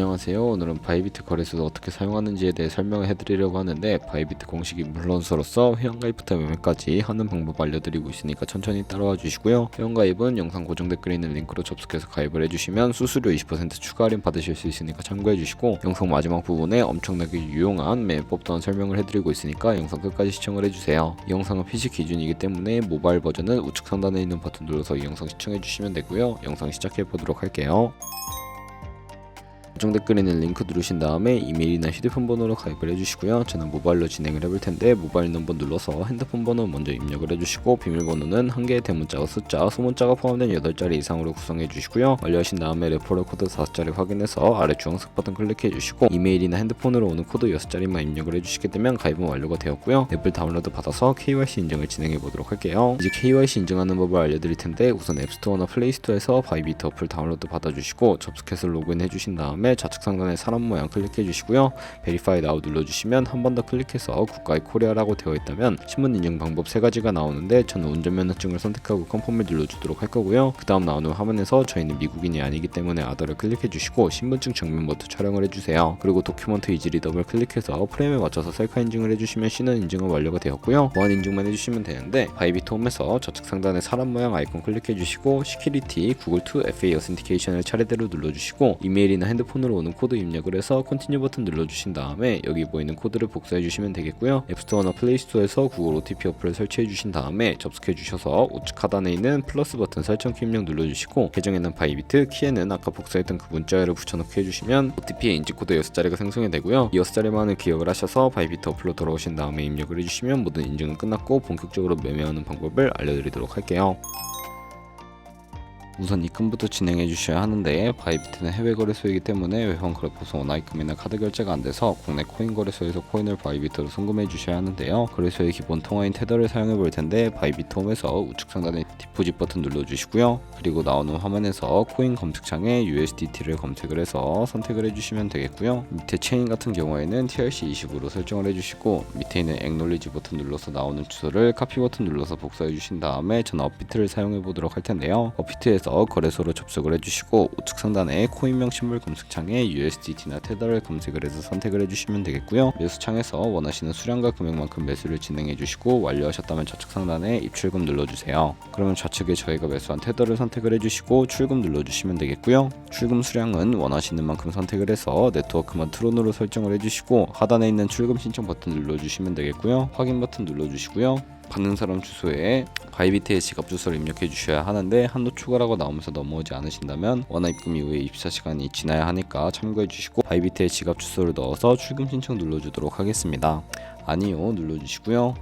안녕하세요. 오늘은 바이비트 거래소를 어떻게 사용하는지에 대해 설명을 해드리려고 하는데 바이비트 공식이 물론서로서 회원가입부터 매매까지 하는 방법 알려드리고 있으니까 천천히 따라와 주시고요. 회원가입은 영상 고정 댓글에 있는 링크로 접속해서 가입을 해주시면 수수료 20% 추가 할인 받으실 수 있으니까 참고해 주시고 영상 마지막 부분에 엄청나게 유용한 매매법 또한 설명을 해드리고 있으니까 영상 끝까지 시청을 해주세요. 이 영상은 PC 기준이기 때문에 모바일 버전은 우측 상단에 있는 버튼 눌러서 이 영상 시청해 주시면 되고요. 영상 시작해 보도록 할게요. 고정 댓글에 있는 링크 누르신 다음에 이메일이나 휴대폰 번호로 가입을 해주시고요. 저는 모바일로 진행을 해볼 텐데 모바일 넘버 눌러서 핸드폰 번호 먼저 입력을 해주시고 비밀번호는 한 개의 대문자와 숫자, 소문자가 포함된 8자리 이상으로 구성해 주시고요. 완료하신 다음에 레퍼럴 코드 5자리 확인해서 아래 주황색 버튼 클릭해 주시고 이메일이나 핸드폰으로 오는 코드 6자리만 입력을 해주시게 되면 가입은 완료가 되었고요. 앱을 다운로드 받아서 KYC 인증을 진행해 보도록 할게요. 이제 KYC 인증하는 법을 알려드릴 텐데 우선 앱스토어나 플레이스토어에서 바이비트 어플 다운로드 받아주시고 접속해서 로그인 해주신 다음에 좌측 상단에 사람 모양 클릭해 주시고요. 베리파이 나우 눌러주시면 한 번 더 클릭해서 국가의 코리아라고 되어 있다면 신분 인증 방법 세 가지가 나오는데 저는 운전면허증을 선택하고 컨펌을 눌러주도록 할 거고요. 그 다음 나오는 화면에서 저희는 미국인이 아니기 때문에 아더를 클릭해 주시고 신분증 정면 버튼 촬영을 해주세요. 그리고 도큐먼트 이지 리더블 클릭해서 프레임에 맞춰서 셀카 인증을 해주시면 신원 인증은 완료가 되었고요. 보안 인증만 해주시면 되는데 바이비트 홈에서 좌측 상단에 사람 모양 아이콘 클릭해 주시고 시큐리티 구글2 FA 어센티케이션을 차례대로 눌러주시고 이메일이나 핸드폰 으로 오는 코드 입력을 해서 컨티뉴 버튼 눌러주신 다음에 여기 보이는 코드를 복사해 주시면 되겠고요. 앱스토어나 플레이스토어에서 구글 OTP 어플을 설치해 주신 다음에 접속해 주셔서 우측 하단에 있는 플러스 버튼 설정 키 입력 눌러주시고 계정에는 바이비트, 키에는 아까 복사했던 그 문자열을 붙여넣기 해주시면 OTP의 인지 코드 6자리가 생성이 되고요. 이 6자리만을 기억을 하셔서 바이비트 어플로 돌아오신 다음에 입력을 해주시면 모든 인증은 끝났고 본격적으로 매매하는 방법을 알려드리도록 할게요. 우선 입금부터 진행해 주셔야 하는데 바이비트는 해외 거래소이기 때문에 외환 거래소에서 원화 입금이나 카드 결제가 안 돼서 국내 코인 거래소에서 코인을 바이비트로 송금해 주셔야 하는데요. 거래소의 기본 통화인 테더를 사용해 볼 텐데 바이비트 홈에서 우측 상단에 디포짓 버튼 눌러 주시고요. 그리고 나오는 화면에서 코인 검색창에 USDT를 검색을 해서 선택을 해 주시면 되겠고요. 밑에 체인 같은 경우에는 TRC20으로 설정을 해 주시고 밑에 있는 액놀리지 버튼 눌러서 나오는 주소를 카피 버튼 눌러서 복사해 주신 다음에 저는 업비트를 사용해 보도록 할 텐데요. 업비트에서 거래소로 접속을 해주시고 우측 상단에 코인명 신물 검색창에 USDT나 테더를 검색을 해서 선택을 해주시면 되겠고요. 매수창에서 원하시는 수량과 금액만큼 매수를 진행해 주시고 완료하셨다면 좌측 상단에 입출금 눌러주세요. 그러면 좌측에 저희가 매수한 테더를 선택을 해주시고 출금 눌러주시면 되겠고요. 출금 수량은 원하시는 만큼 선택을 해서 네트워크만 트론으로 설정을 해주시고 하단에 있는 출금 신청 버튼 눌러주시면 되겠고요. 확인 버튼 눌러주시고요. 받는 사람 주소에 바이비트의 지갑 주소를 입력해 주셔야 하는데 한도 추가라고 나오면서 넘어오지 않으신다면 원화 입금 이후에 24시간이 지나야 하니까 참고해 주시고 바이비트의 지갑 주소를 넣어서 출금 신청 눌러주도록 하겠습니다. 아니요 눌러주시고요.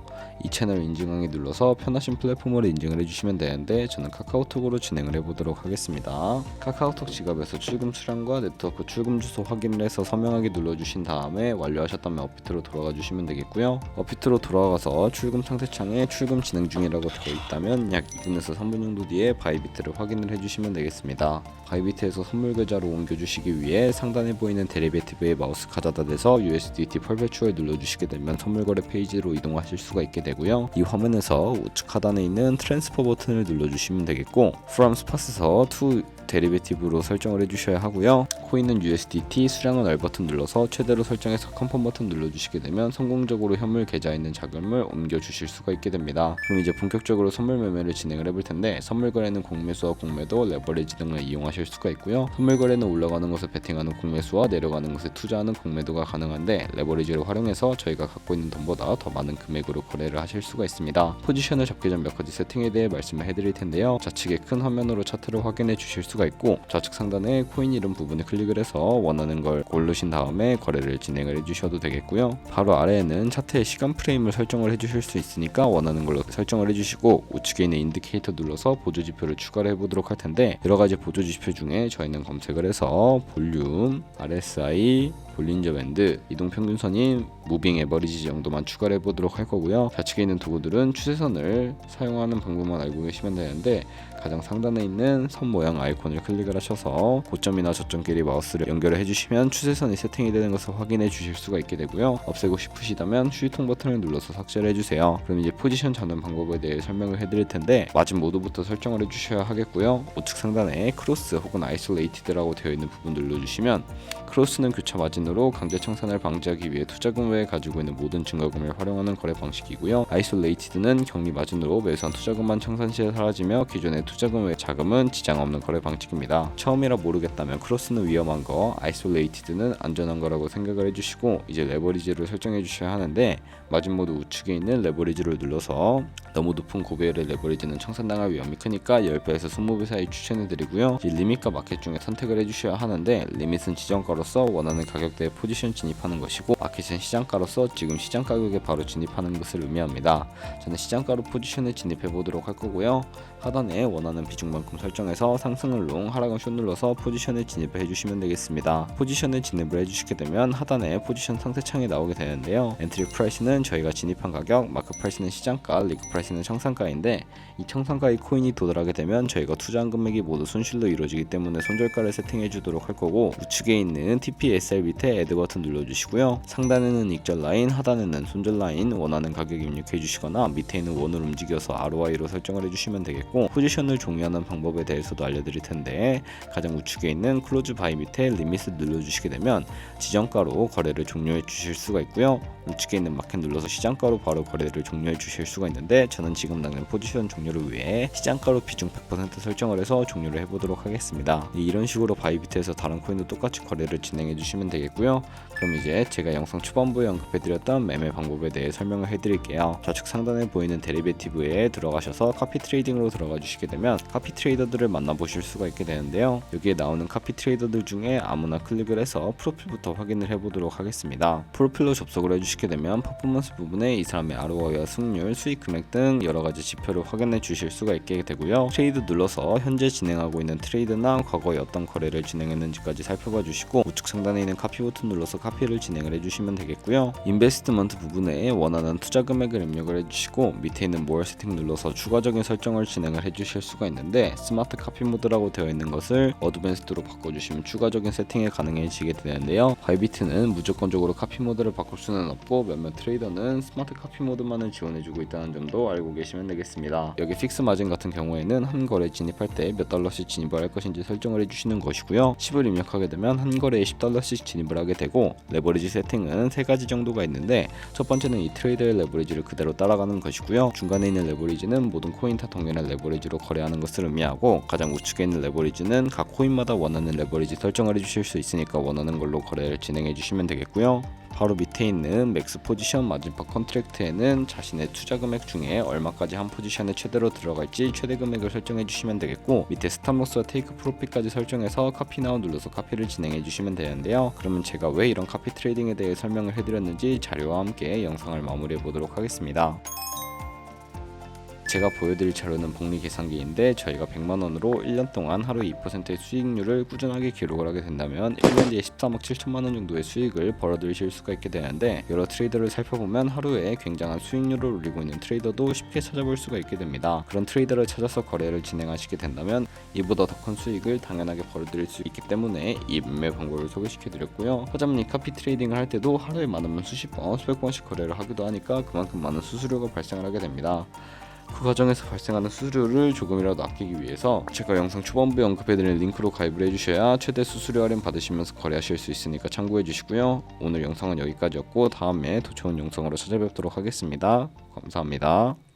이 채널 인증하기 눌러서 편하신 플랫폼으로 인증을 해주시면 되는데 저는 카카오톡으로 진행을 해보도록 하겠습니다. 카카오톡 지갑에서 출금 수량과 네트워크 출금 주소 확인을 해서 서명하기 눌러주신 다음에 완료하셨다면 업비트로 돌아가 주시면 되겠고요. 업비트로 돌아가서 출금 상태창에 출금 진행 중이라고 되어 있다면 약 2분에서 3분 정도 뒤에 바이비트를 확인을 해주시면 되겠습니다. 바이비트에서 선물 계좌로 옮겨주시기 위해 상단에 보이는 데리베티브의 마우스 가져다 대서 USDT 펄배추에 눌러주시게 되면 선물 거래 페이지로 이동하실 수가 있게 되고요. 이 화면에서 우측 하단에 있는 트랜스퍼 버튼을 눌러주시면 되겠고 From Spot에서 to 데리베티브로 설정을 해주셔야 하고요. 코인은 USDT, 수량은 R 버튼 눌러서 최대로 설정해서 컨펌 버튼 눌러주시게 되면 성공적으로 현물 계좌에 있는 자금을 옮겨주실 수가 있게 됩니다. 그럼 이제 본격적으로 선물 매매를 진행을 해볼 텐데 선물 거래는 공매수와 공매도 레버리지 등을 이용하실 수가 있고요. 선물 거래는 올라가는 것에 베팅하는 공매수와 내려가는 것에 투자하는 공매도가 가능한데 레버리지를 활용해서 저희가 갖고 있는 돈보다 더 많은 금액으로 거래를 하실 수가 있습니다. 포지션을 잡기 전 몇 가지 세팅에 대해 말씀을 해드릴 텐데요. 좌측에 큰 화면으로 차트를 확인해 주실 수가 있고 좌측 상단에 코인 이름 부분에 클릭을 해서 원하는 걸 고르신 다음에 거래를 진행을 해주셔도 되겠고요. 바로 아래에는 차트의 시간 프레임을 설정을 해주실 수 있으니까 원하는 걸로 설정을 해주시고 우측에 있는 인디케이터 눌러서 보조 지표를 추가를 해보도록 할 텐데 여러 가지 보조 지표 중에 저희는 검색을 해서 볼륨, RSI, 볼린저 밴드, 이동 평균선인 무빙 에버리지 정도만 추가를 해보도록 할 거고요. 좌측에 있는 도구들은 추세선을 사용하는 방법만 알고 계시면 되는데 가장 상단에 있는 선 모양 아이콘을 클릭을 하셔서 고점이나 저점끼리 마우스를 연결을 해주시면 추세선이 세팅이 되는 것을 확인해 주실 수가 있게 되고요. 없애고 싶으시다면 휴통 버튼을 눌러서 삭제를 해주세요. 그럼 이제 포지션 잡는 방법에 대해 설명을 해드릴 텐데 맞은 모드부터 설정을 해주셔야 하겠고요. 우측 상단에 크로스 혹은 아이솔레이티드라고 되어 있는 부분 눌러주시면 크로스는 교차 마진 으로 강제 청산을 방지하기 위해 투자금 외에 가지고 있는 모든 증거금을 활용하는 거래 방식이고요. 아이솔레이티드는 격리 마진으로 매수한 투자금만 청산 시에 사라지며 기존의 투자금 외 자금은 지장 없는 거래 방식입니다. 처음이라 모르겠다면 크로스는 위험한 거, 아이솔레이티드는 안전한 거라고 생각을 해주시고 이제 레버리지를 설정해 주셔야 하는데 마진 모드 우측에 있는 레버리지를 눌러서 너무 높은 고배율의 레버리지는 청산당할 위험이 크니까 10배에서 20배 사이 추천해 드리고요. 이제 리밋과 마켓 중에 선택을 해 주셔야 하는데 리밋은 지정가로서 원하는 가격 대에 포지션 진입하는 것이고 마켓은 시장가로서 지금 시장 가격에 바로 진입하는 것을 의미합니다. 저는 시장가로 포지션을 진입해 보도록 할 거고요. 하단에 원하는 비중만큼 설정해서 상승을 롱, 하락은 숏 눌러서 포지션을 진입해 주시면 되겠습니다. 포지션을 진입을 해주시게 되면 하단에 포지션 상세 창이 나오게 되는데요. 엔트리 프라이스는 저희가 진입한 가격, 마크 프라이스는 시장가, 리그 프라이스는 청산가인데 이 청산가의 코인이 도달하게 되면 저희가 투자한 금액이 모두 손실로 이루어지기 때문에 손절가를 세팅해 주도록 할 거고 우측에 있는 TPSR 밑에 애드 버튼 눌러주시고요. 상단에는 익절 라인, 하단에는 손절 라인 원하는 가격 입력해 주시거나 밑에 있는 원을 움직여서 ROI로 설정을 해주시면 되겠고 포지션을 종료하는 방법에 대해서도 알려드릴 텐데 가장 우측에 있는 클로즈 바이 밑에 리밋을 눌러주시게 되면 지정가로 거래를 종료해 주실 수가 있고요. 우측에 있는 마켓 눌러서 시장가로 바로 거래를 종료해 주실 수가 있는데 저는 지금 당장 포지션 종료를 위해 시장가로 비중 100% 설정을 해서 종료를 해보도록 하겠습니다. 이런 식으로 바이비트에서 다른 코인도 똑같이 거래를 진행해 주시면 되겠고 요. 그럼 이제 제가 영상 초반부에 언급해드렸던 매매 방법에 대해 설명을 해드릴게요. 좌측 상단에 보이는 데리베티브에 들어가셔서 카피 트레이딩으로 들어가 주시게 되면 카피 트레이더들을 만나보실 수가 있게 되는데요. 여기에 나오는 카피 트레이더들 중에 아무나 클릭을 해서 프로필부터 확인을 해보도록 하겠습니다. 프로필로 접속을 해주시게 되면 퍼포먼스 부분에 이 사람의 ROI와 승률, 수익 금액 등 여러 가지 지표를 확인해 주실 수가 있게 되고요. 트레이드 눌러서 현재 진행하고 있는 트레이드나 과거에 어떤 거래를 진행했는지까지 살펴봐 주시고 우측 상단에 있는 카피 버튼 눌러서 카피를 진행을 해주시면 되겠고요. 인베스트먼트 부분에 원하는 투자 금액을 입력을 해주시고 밑에 있는 모어 세팅 눌러서 추가적인 설정을 진행을 해주실 수가 있는데 스마트 카피 모드라고 되어 있는 것을 어드밴스드로 바꿔주시면 추가적인 세팅이 가능해지게 되는데요. 바이비트는 무조건적으로 카피 모드를 바꿀 수는 없고 몇몇 트레이더는 스마트 카피 모드만을 지원해주고 있다는 점도 알고 계시면 되겠습니다. 여기 픽스 마진 같은 경우에는 한 거래 진입할 때 몇 달러씩 진입을 할 것인지 설정을 해주시는 것이고요. 10을 입력하게 되면 한 거래에 10달러씩 진입 을 하게 되고 레버리지 세팅은 세 가지 정도가 있는데 첫 번째는 이 트레이더의 레버리지를 그대로 따라가는 것이고요. 중간에 있는 레버리지는 모든 코인 타 동일한 레버리지로 거래하는 것을 의미하고 가장 우측에 있는 레버리지는 각 코인마다 원하는 레버리지 설정을 해주실 수 있으니까 원하는 걸로 거래를 진행해 주시면 되겠고요. 바로 밑에 있는 맥스 포지션 마진파 컨트랙트에는 자신의 투자 금액 중에 얼마까지 한 포지션에 최대로 들어갈지 최대 금액을 설정해 주시면 되겠고 밑에 스탑로스와 테이크 프로핏까지 설정해서 카피 나우 눌러서 카피를 진행해 주시면 되는데요. 그러면 제가 왜 이런 카피 트레이딩에 대해 설명을 해드렸는지 자료와 함께 영상을 마무리해 보도록 하겠습니다. 제가 보여드릴 자료는 복리 계산기인데 저희가 100만 원으로 1년 동안 하루 2%의 수익률을 꾸준하게 기록을 하게 된다면 1년 뒤에 13억 7천만 원 정도의 수익을 벌어들이실 수가 있게 되는데 여러 트레이더를 살펴보면 하루에 굉장한 수익률을 올리고 있는 트레이더도 쉽게 찾아볼 수가 있게 됩니다. 그런 트레이더를 찾아서 거래를 진행하시게 된다면 이보다 더 큰 수익을 당연하게 벌어들일 수 있기 때문에 이 매매 방법을 소개시켜 드렸고요. 이 카피 트레이딩을 할 때도 하루에 많으면 수십 번, 수백 번씩 거래를 하기도 하니까 그만큼 많은 수수료가 발생을 하게 됩니다. 그 과정에서 발생하는 수수료를 조금이라도 아끼기 위해서 제가 영상 초반부에 언급해드린 링크로 가입을 해주셔야 최대 수수료 할인 받으시면서 거래하실 수 있으니까 참고해 주시고요. 오늘 영상은 여기까지였고 다음에 더 좋은 영상으로 찾아뵙도록 하겠습니다. 감사합니다.